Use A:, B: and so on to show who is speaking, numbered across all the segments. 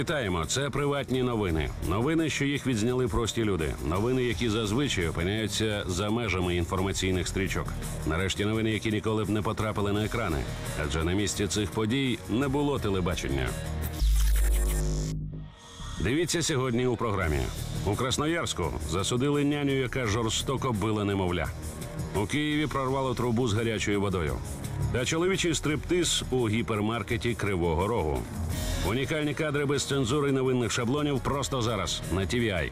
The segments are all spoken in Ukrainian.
A: Вітаємо! Це приватні новини. Новини, що їх відзняли прості люди. Новини, які зазвичай опиняються за межами інформаційних стрічок. Нарешті новини, які ніколи б не потрапили на екрани. Адже на місці цих подій не було телебачення. Дивіться сьогодні у програмі. У Красноярську засудили няню, яка жорстоко била немовля. У Києві прорвало трубу з гарячою водою. Та чоловічий стриптиз у гіпермаркеті Кривого Рогу. Унікальні кадри без цензури і новинних шаблонів просто зараз на TVI.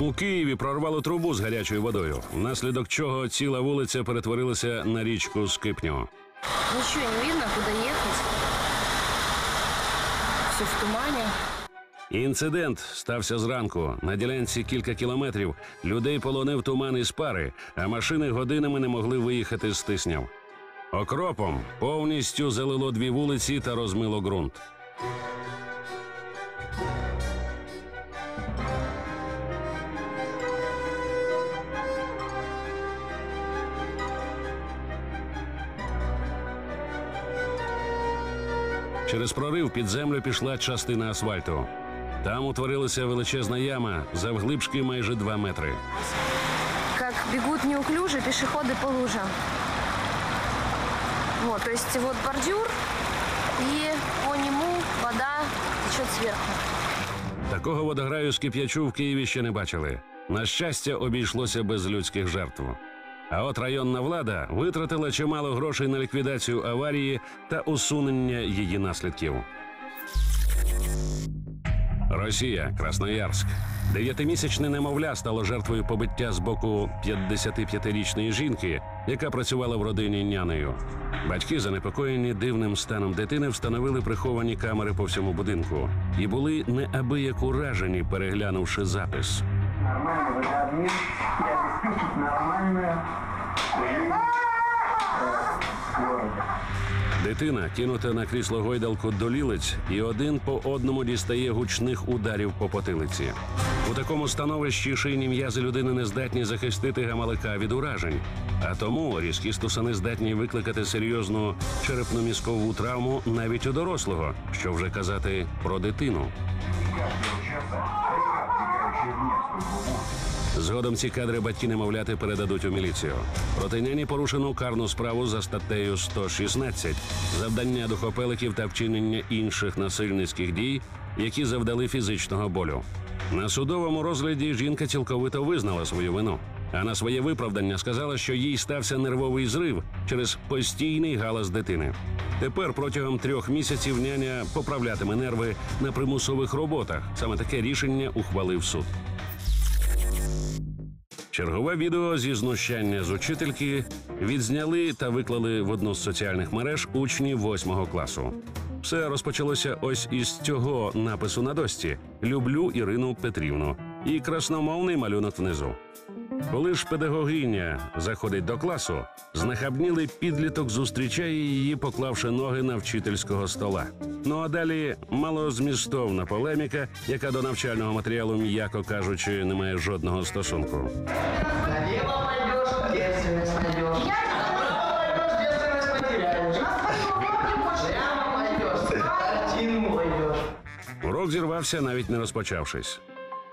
A: У Києві прорвало трубу з гарячою водою, внаслідок чого ціла вулиця перетворилася на річку Скипню.
B: Ничего не видно, куда ехать. Все в тумане.
A: Інцидент стався зранку. На ділянці кілька кілометрів людей полонив туман із пари, а машини годинами не могли виїхати з тисняв. Окропом повністю залило дві вулиці та розмило ґрунт. Через прорив під землю пішла частина асфальту. Там утворилася величезна яма завглибшки майже 2 метри.
B: Как бегут неуклюже пешеходы по лужам. Вот, то есть вот бордюр, и по нему вода течет сверху.
A: Такого водограю з кип'ячу в Києві ще не бачили. На щастя, обійшлося без людських жертв. А от районна влада витратила чимало грошей на ліквідацію аварії та усунення її наслідків. Росія, Красноярськ. Дев'ятимісячне немовля стало жертвою побиття з боку 55-річної жінки, яка працювала в родині нянею. Батьки, занепокоєні дивним станом дитини, встановили приховані камери по всьому будинку і були неабияк уражені, переглянувши запис.
C: нормальный выходные и обеспечить нормальную жизнь в городе.
A: Дитина кинута на крісло гойдалку до лілиць і один по одному дістає гучних ударів по потилиці. У такому становищі шийні м'язи людини не здатні захистити гамалика від уражень, а тому різкі стусани здатні викликати серйозну черепно-мізкову травму навіть у дорослого, що вже казати про дитину. Згодом ці кадри батьки немовляти передадуть у міліцію. Проти няні порушено карну справу за статтею 116 завдання духопеликів та вчинення інших насильницьких дій, які завдали фізичного болю. На судовому розгляді жінка цілковито визнала свою вину. А на своє виправдання сказала, що їй стався нервовий зрив через постійний галас дитини. Тепер протягом трьох місяців няня поправлятиме нерви на примусових роботах. Саме таке рішення ухвалив суд. Чергове відео зі знущання з учительки відзняли та виклали в одну з соціальних мереж учні восьмого класу. Все розпочалося ось із цього напису на дості: Люблю Ірину Петрівну і красномовний малюнок внизу. Коли ж педагогиня заходить до класу, знахабнілий підліток зустрічає її, поклавши ноги на вчительського стола. Ну а далі малозмістовна полеміка, яка до навчального матеріалу, м'яко кажучи, не має жодного стосунку. Урок зірвався, навіть не розпочавшись.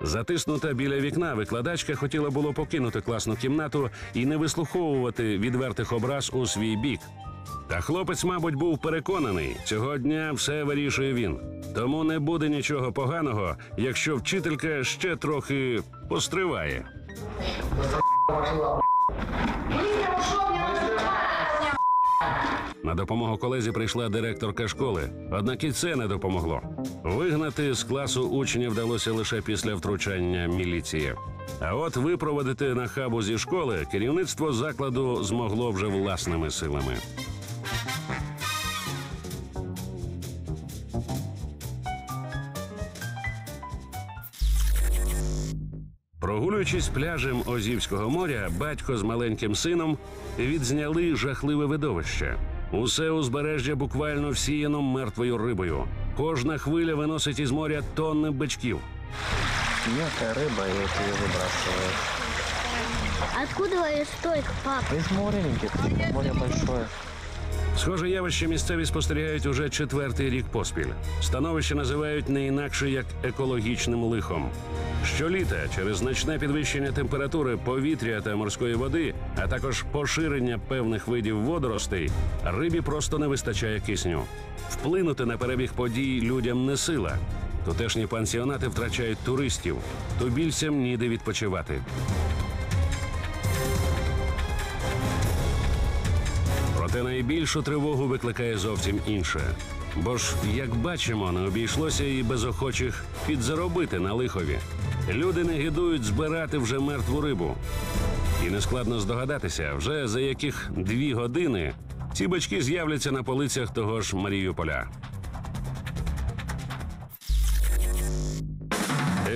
A: Затиснута біля вікна, викладачка хотіла було покинути класну кімнату і не вислуховувати відвертих образ у свій бік. Та хлопець, мабуть, був переконаний, цього дня все вирішує він. Тому не буде нічого поганого, якщо вчителька ще трохи постриває.
D: Пошла.
A: На допомогу колезі прийшла директорка школи, однак і це не допомогло. Вигнати з класу учня вдалося лише після втручання міліції. А от випроводити на хабу зі школи керівництво закладу змогло вже власними силами. Прогулюючись пляжем Озівського моря, батько з маленьким сином відзняли жахливе видовище. Усе узбережжя буквально всіяно мертвою рибою. Кожна хвиля виносить із моря тонни бичків.
E: Мелкая рыба, и вот ее выбрасывают. Откуда источник, пап?
F: Из моря, где-то. Море большое.
A: Схоже явище місцеві спостерігають уже четвертий рік поспіль. Становище називають не інакше як екологічним лихом. Щоліта через значне підвищення температури повітря та морської води, а також поширення певних видів водоростей, рибі просто не вистачає кисню. Вплинути на перебіг подій людям не сила. Тутешні пансіонати втрачають туристів, тубільцям ніде відпочивати. Проте найбільшу тривогу викликає зовсім інше. Бо ж, як бачимо, не обійшлося і без охочих підзаробити на лихові. Люди не гидують збирати вже мертву рибу. І нескладно здогадатися, вже за яких дві години ці бачки з'являться на полицях того ж Маріуполя.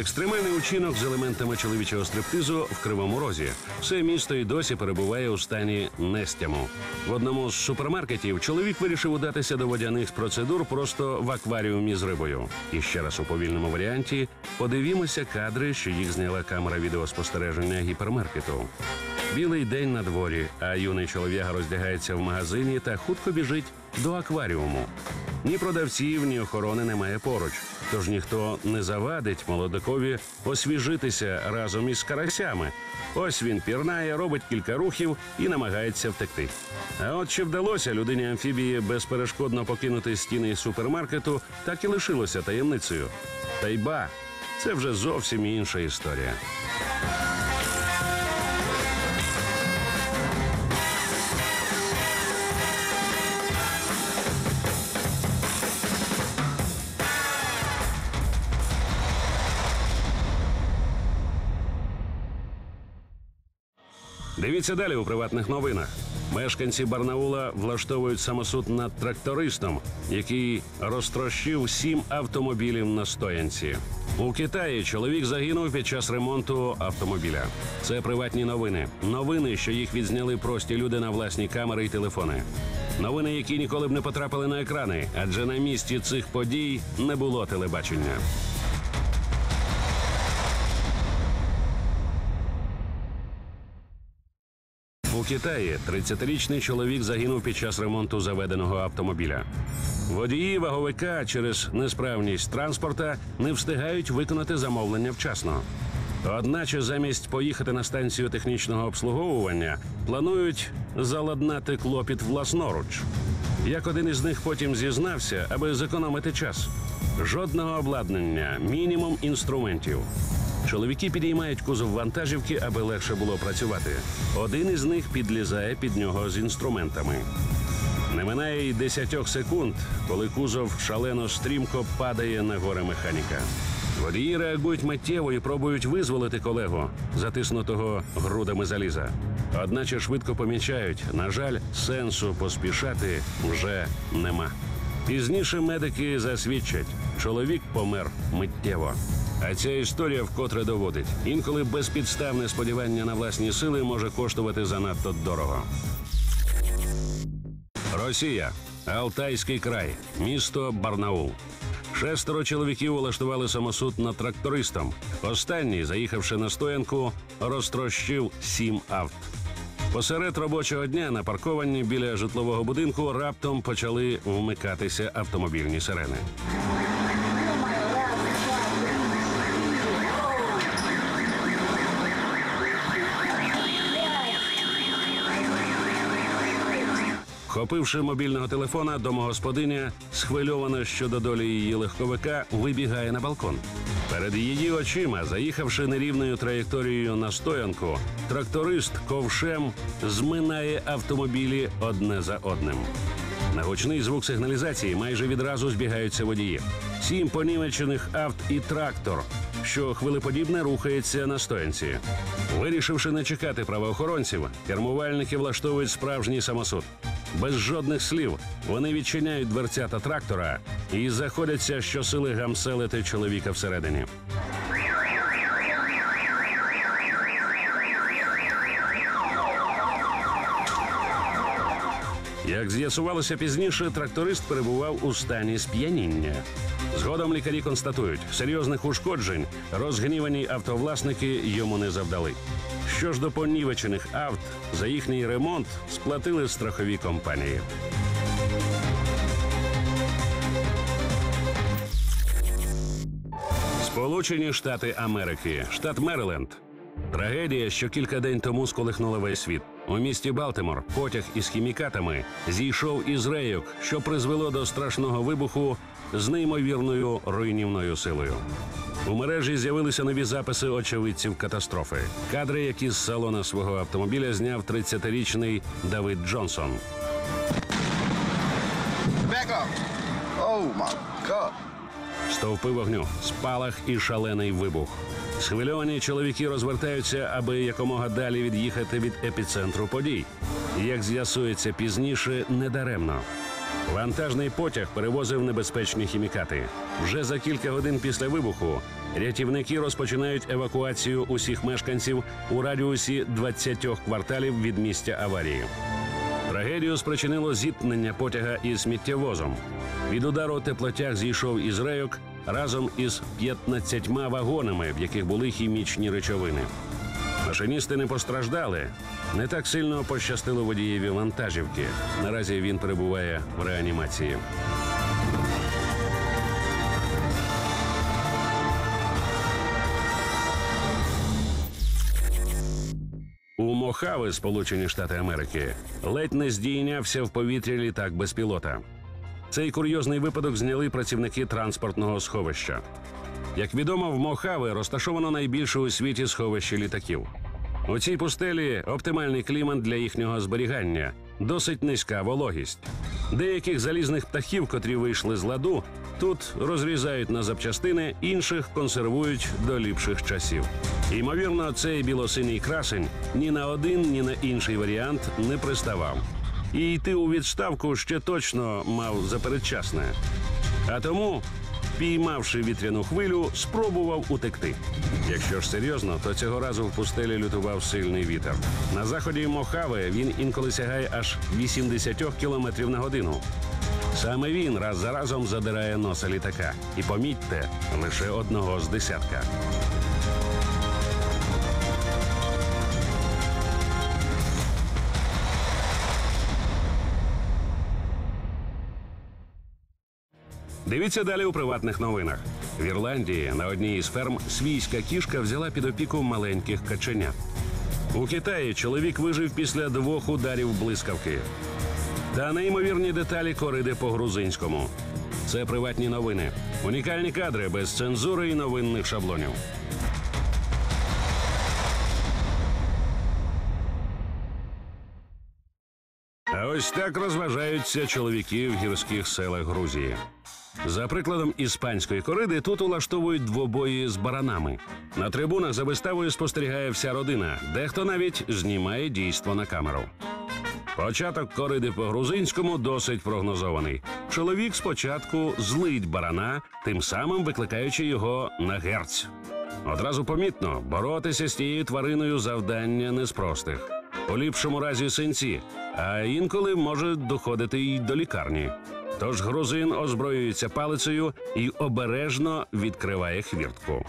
A: Екстремальний учинок з елементами чоловічого стриптизу в Кривому Розі. Все місто і досі перебуває у стані нестяму. В одному з супермаркетів чоловік вирішив удатися до водяних процедур просто в акваріумі з рибою. І ще раз у повільному варіанті подивімося кадри, що їх зняла камера відеоспостереження гіпермаркету. Білий день на дворі, а юний чолов'яга роздягається в магазині та хутко біжить до акваріуму. Ні продавців, ні охорони немає поруч. Тож ніхто не завадить молодикові освіжитися разом із карасями. Ось він пірнає, робить кілька рухів і намагається втекти. А от чи вдалося людині амфібії безперешкодно покинути стіни супермаркету, так і лишилося таємницею. Та й ба, це вже зовсім інша історія. Дивіться далі у приватних новинах. Мешканці Барнаула влаштовують самосуд над трактористом, який розтрощив сім автомобілів на стоянці. У Китаї чоловік загинув під час ремонту автомобіля. Це приватні новини. Новини, що їх відзняли прості люди на власні камери і телефони. Новини, які ніколи б не потрапили на екрани, адже на місці цих подій не було телебачення. У Китаї 30-річний чоловік загинув під час ремонту заведеного автомобіля. Водії ваговика через несправність транспорта не встигають виконати замовлення вчасно. Одначе замість поїхати на станцію технічного обслуговування планують заладнати клопіт власноруч. Як один із них потім зізнався, аби зекономити час. Жодного обладнання, мінімум інструментів. Чоловіки підіймають кузов вантажівки, аби легше було працювати. Один із них підлізає під нього з інструментами. Не минає й десятьох секунд, коли кузов шалено стрімко падає на горе механіка. Водії реагують миттєво і пробують визволити колегу, затиснутого грудами заліза. Одначе швидко помічають, на жаль, сенсу поспішати вже нема. Пізніше медики засвідчать, чоловік помер миттєво. А ця історія вкотре доводить. Інколи безпідставне сподівання на власні сили може коштувати занадто дорого. Росія, Алтайський край, місто Барнаул. Шестеро чоловіків улаштували самосуд над трактористом. Останній, заїхавши на стоянку, розтрощив сім авт. Посеред робочого дня на паркованні біля житлового будинку раптом почали вмикатися автомобільні сирени. Хопивши мобільного телефона, домогосподиня, схвильована щодо долі її легковика, вибігає на балкон. Перед її очима, заїхавши нерівною траєкторією на стоянку, тракторист ковшем зминає автомобілі одне за одним. На гучний звук сигналізації майже відразу збігаються водії. Сім понівечених авт і трактор, що хвилеподібне рухається на стоянці. Вирішивши не чекати правоохоронців, кермувальники влаштовують справжній самосуд. Без жодних слів вони відчиняють дверцята трактора і заходяться щосили гамселити чоловіка всередині. Як з'ясувалося пізніше, тракторист перебував у стані сп'яніння. Згодом лікарі констатують, серйозних ушкоджень розгнівані автовласники йому не завдали. Що ж до понівечених авт, за їхній ремонт сплатили страхові компанії. Сполучені Штати Америки, штат Мериленд. Трагедія, що кілька день тому сколихнула весь світ. У місті Балтимор потяг із хімікатами зійшов із рейок, що призвело до страшного вибуху з неймовірною руйнівною силою. У мережі з'явилися нові записи очевидців катастрофи. Кадри, які з салона свого автомобіля зняв 30-річний Давид Джонсон. Стовпи вогню, спалах і шалений вибух. Схвильовані чоловіки розвертаються, аби якомога далі від'їхати від епіцентру подій. Як з'ясується пізніше, недаремно. Вантажний потяг перевозив небезпечні хімікати. Вже за кілька годин після вибуху рятівники розпочинають евакуацію усіх мешканців у радіусі 20 кварталів від місця аварії. Трагедію спричинило зіткнення потяга із сміттєвозом. Від удару теплотяг зійшов із рейок разом із 15 вагонами, в яких були хімічні речовини. Машиністи не постраждали. Не так сильно пощастило водієві вантажівки. Наразі він перебуває в реанімації. У Мохави, Сполучені Штати Америки, ледь не здійнявся в повітрі літак без пілота. Цей курйозний випадок зняли працівники транспортного сховища. Як відомо, в Мохаве розташовано найбільше у світі сховище літаків. У цій пустелі оптимальний клімат для їхнього зберігання, досить низька вологість. Деяких залізних птахів, котрі вийшли з ладу, тут розрізають на запчастини, інших консервують до ліпших часів. Ймовірно, цей білосиній красень ні на один, ні на інший варіант не приставав. І йти у відставку ще точно мав запередчасне. А тому, піймавши вітряну хвилю, спробував утекти. Якщо ж серйозно, то цього разу в пустелі лютував сильний вітер. На заході Мохави він інколи сягає аж 80 км на годину. Саме він раз за разом задирає носа літака. І помітьте, лише одного з десятка. Дивіться далі у приватних новинах. В Ірландії на одній із ферм свійська кішка взяла під опіку маленьких каченят. У Китаї чоловік вижив після двох ударів блискавки. Та неймовірні деталі кориди по грузинському. Це приватні новини. Унікальні кадри без цензури і новинних шаблонів. А ось так розважаються чоловіки в гірських селах Грузії. За прикладом іспанської кориди тут улаштовують двобої з баранами. На трибунах за виставою спостерігає вся родина, дехто навіть знімає дійство на камеру. Початок кориди по грузинському досить прогнозований. Чоловік спочатку злить барана, тим самим викликаючи його на герць. Одразу помітно, боротися з тією твариною завдання не з простих. У ліпшому разі синці, а інколи може доходити й до лікарні. Тож грузин озброюється палицею і обережно відкриває хвіртку.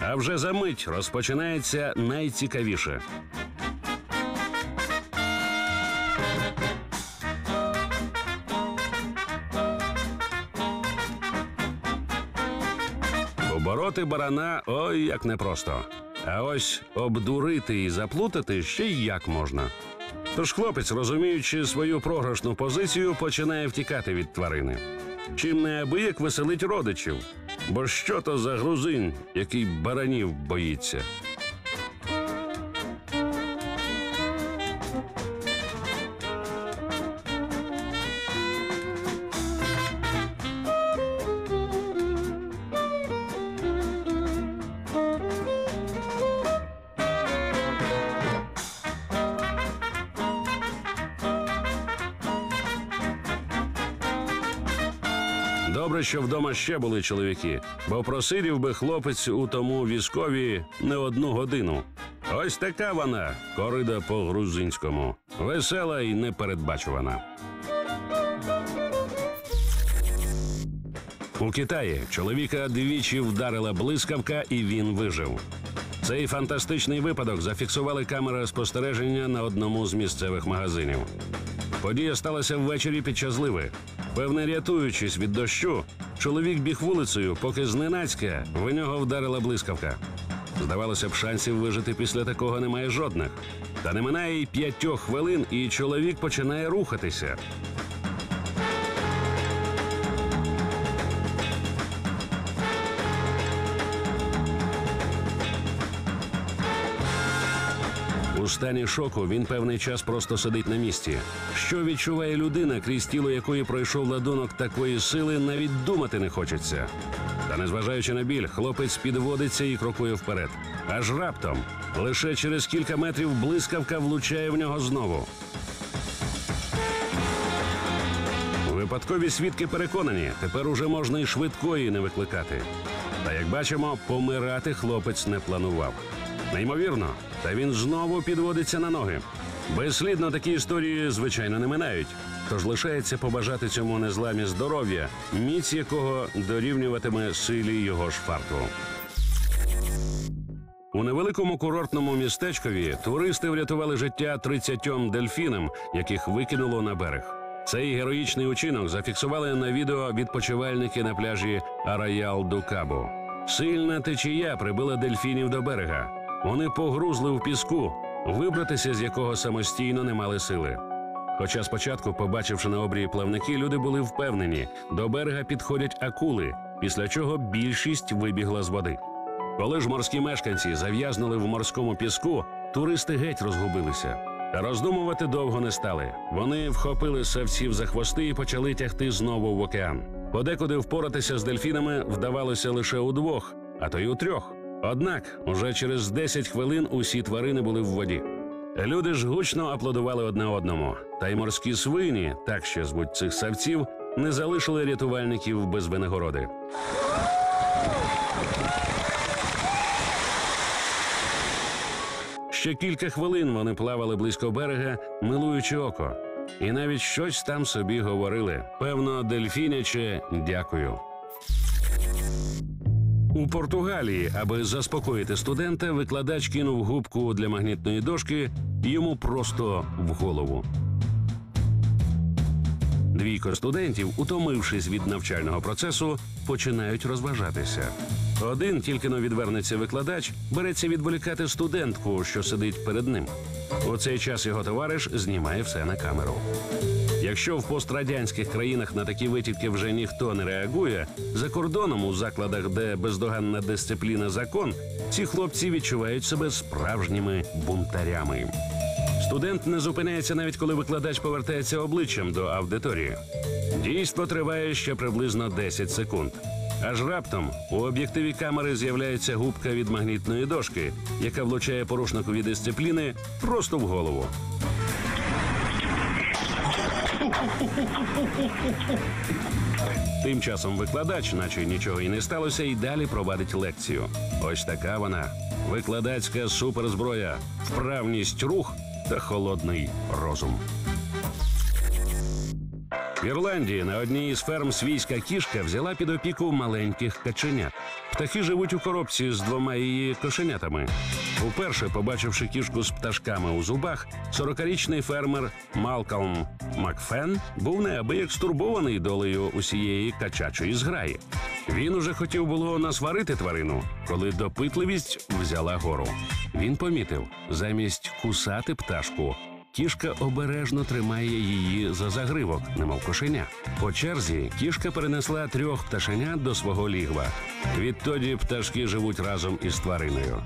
A: А вже за мить розпочинається найцікавіше. Обороти барана ой як непросто. А ось обдурити і заплутати ще й як можна. Тож хлопець, розуміючи свою програшну позицію, починає втікати від тварини. Чим неабияк веселить родичів. Бо що то за грузин, який баранів боїться? Добре, що вдома ще були чоловіки, бо просидів би хлопець у тому військові не одну годину. Ось така вона корида по грузинському, весела і непередбачувана. У Китаї чоловіка двічі вдарила блискавка, і він вижив. Цей фантастичний випадок зафіксували камери спостереження на одному з місцевих магазинів. Подія сталася ввечері під час ливи. Певне, рятуючись від дощу, чоловік біг вулицею, поки зненацька в нього вдарила блискавка. Здавалося б, шансів вижити після такого немає жодних. Та не минає й п'ятьох хвилин, і чоловік починає рухатися. Стані шоку він певний час просто сидить на місці. Що відчуває людина, крізь тіло якої пройшов ладунок такої сили, навіть думати не хочеться. Та незважаючи на біль, хлопець підводиться і крокує вперед. Аж раптом, лише через кілька метрів блискавка влучає в нього знову. Випадкові свідки переконані, тепер уже можна і швидкої не викликати. Та як бачимо, помирати хлопець не планував. Неймовірно, та він знову підводиться на ноги. Безслідно такі історії, звичайно, не минають. Тож лишається побажати цьому незламі здоров'я, міць якого дорівнюватиме силі його ж фарту. У невеликому курортному містечкові туристи врятували життя 30 дельфінам, яких викинуло на берег. Цей героїчний учинок зафіксували на відео відпочивальники на пляжі Араял ду Кабо. Сильна течія прибила дельфінів до берега. Вони погрузли в піску, вибратися з якого самостійно не мали сили. Хоча спочатку, побачивши на обрії плавники, люди були впевнені, до берега підходять акули, після чого більшість вибігла з води. Коли ж морські мешканці зав'язнули в морському піску, туристи геть розгубилися. Та роздумувати довго не стали. Вони вхопили савців за хвости і почали тягти знову в океан. Подекуди впоратися з дельфінами вдавалося лише удвох, а то й у трьох. Однак уже через 10 хвилин усі тварини були в воді. Люди ж гучно аплодували одне одному, та й морські свині, так ще звуть цих савців, не залишили рятувальників без винагороди. Ще кілька хвилин вони плавали близько берега, милуючи око, і навіть щось там собі говорили. Певно, дельфіняче дякую. У Португалії, аби заспокоїти студента, викладач кинув губку для магнітної дошки йому просто в голову. Двійко студентів, утомившись від навчального процесу, починають розважатися. Один тільки но відвернеться викладач, береться відволікати студентку, що сидить перед ним. У цей час його товариш знімає все на камеру. Якщо в пострадянських країнах на такі витівки вже ніхто не реагує, за кордоном у закладах, де бездоганна дисципліна закон, ці хлопці відчувають себе справжніми бунтарями. Студент не зупиняється навіть коли викладач повертається обличчям до аудиторії. Дійство триває ще приблизно 10 секунд. Аж раптом у об'єктиві камери з'являється губка від магнітної дошки, яка влучає порушникові дисципліни просто в голову. Тим часом викладач, наче нічого і не сталося, і далі провадить лекцію. Ось така вона викладацька суперзброя, вправність рух та холодний розум. В Ірландії на одній із ферм свійська кішка взяла під опіку маленьких каченят. Птахи живуть у коробці з двома її кошенятами. Уперше, побачивши кішку з пташками у зубах, 40-річний фермер Малкольм Макфен був неабияк стурбований долею усієї качачої зграї. Він уже хотів було насварити тварину, коли допитливість взяла гору. Він помітив, замість кусати пташку, Кішка обережно тримає її за загривок, немов кошеня. По черзі кішка перенесла трьох пташенят до свого лігва. Відтоді пташки живуть разом із твариною.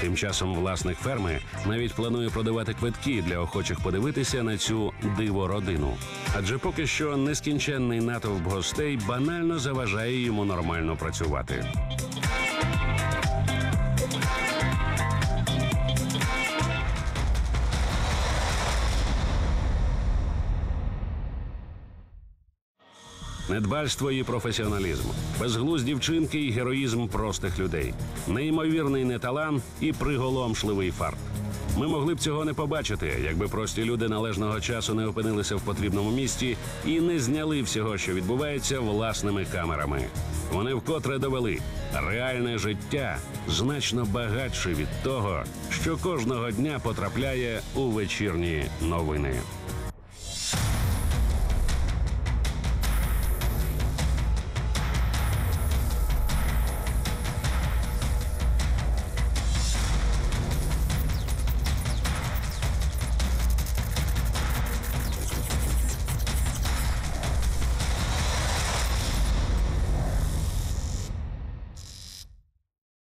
A: Тим часом власник ферми навіть планує продавати квитки для охочих подивитися на цю диво родину. Адже поки що нескінченний натовп гостей банально заважає йому нормально працювати. Недбальство і професіоналізм, безглузді вчинки і героїзм простих людей, неймовірний неталан і приголомшливий фарт. Ми могли б цього не побачити, якби прості люди належного часу не опинилися в потрібному місці і не зняли всього, що відбувається, власними камерами. Вони вкотре довели реальне життя значно багатше від того, що кожного дня потрапляє у вечірні новини.